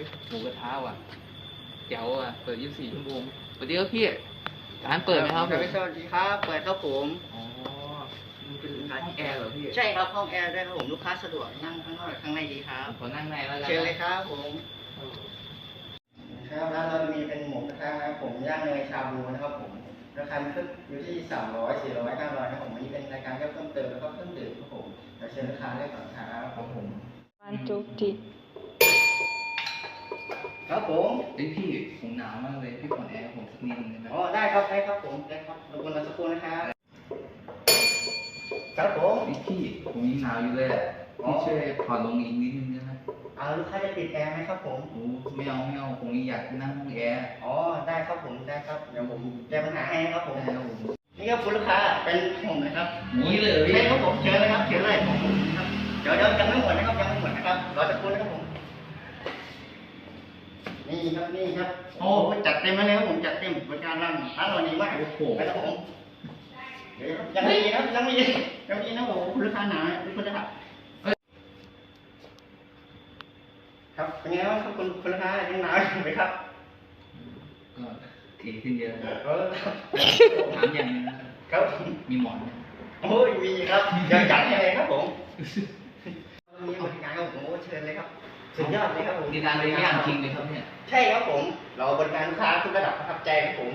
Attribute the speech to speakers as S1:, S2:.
S1: ฮ้ยหมูกระทะว่ะเจ๋วอะเปิด 24 ชั่วโมงสวัสดีครับพี่ร้านเปิดไหมครับผม
S2: สวัสดีครับ เปิดครับผม
S1: อ๋อมันเป็นร้านแอร์เหรอพี่
S2: ใช่ครับห้องแอร์ได้ครับผมลูกค้าสะดวกนั่งข้างนอกหรือข้างในดีครับ
S1: ขอนั่งในแล้วกัน
S2: เชิญเลยครับผมครับร้านเรามีเป็นหมูกระทะนะครับผมย่างเนยชาบูนะครับผมราคามันขึ้นอยู่ที่สามร้อยสี่ร้อยเก้าร้อยนะครับผมอันนี้เป็นรายการเพิ่มเติมแล้วก็เครื่องดื่มครับผมเดี๋ยวเชิญลูกค้าได้ก่อนครับ
S1: ครับผม
S3: วันจุกจิก
S2: ครับผม
S1: เฮ้ยพี่ผมหนาวมากเลยพี่ผ่อนแอร์ให้ผมสักนิดนึงได้ไหม
S2: อ๋อได้ครับได้ครับผมได้ครับรบกวนเราสักครู่นะครับครับผม
S1: เฮ้ยพี่ผมยังหนาวอยู่เลยอะ
S2: อ๋อ
S1: พี่ช่วยผ่อนลงอีกนิดนึงได้ไหม
S2: เอาลูกค้าจะปิดแอร์ไหมครับผม
S1: โอ้ไม่เอาไม่เอาผมยังอยากนั่งห้องแอร์
S2: อ๋อได้ครับผมได้ครับเดี๋ยวผมแก้ปัญหาให้นะครับผม
S1: ได้ครับผม
S2: นี่ครับคุณลูกค้าเป็นผมนะครับ
S1: นี่เลยเหรอพี่
S2: ใช่ครับผมเชิญเลยครับเชิญเลยผมครับเดี๋ยวเดี๋ยวยังไม่หมดนะครับยังไม่หมดนะครับรอสักครู่ นะครับผมนี่ครับนี่ครับ โอ้โหจัดเต็มแล้วนะครับผมจัดเต็มบริการร้านร้านเราดีมาก
S1: โอ้โห
S2: ไปครับผมเดี๋ยวยังไม่ดีนะยังไม่ดียังไม่ดีนะโอ้โหคุณลูกค้าหนาทุกคนนะครับครับเป็นไงบ้างครับคุณคุณลูกค้ายังหนาวอยู่ไหมครับ
S1: ก็ถี่ขึ้นเยอะนะ
S2: เออครับ
S1: ถามอย่างหนึงนะครับ
S2: ครับ
S1: มีหมอนไหม
S2: โอ้ยมีครับเดี๋ยวจัดให้เลยครับผมมีบริการครับผมโอ้เชิญเลยครับ สุดยอดเลยครับผม
S1: นี่ร้านเล็กย่างจริงเลยครับเนี่ย
S2: ใช่ครับผม เราบริการลูกค้าทุกระดับประทับใจครับผม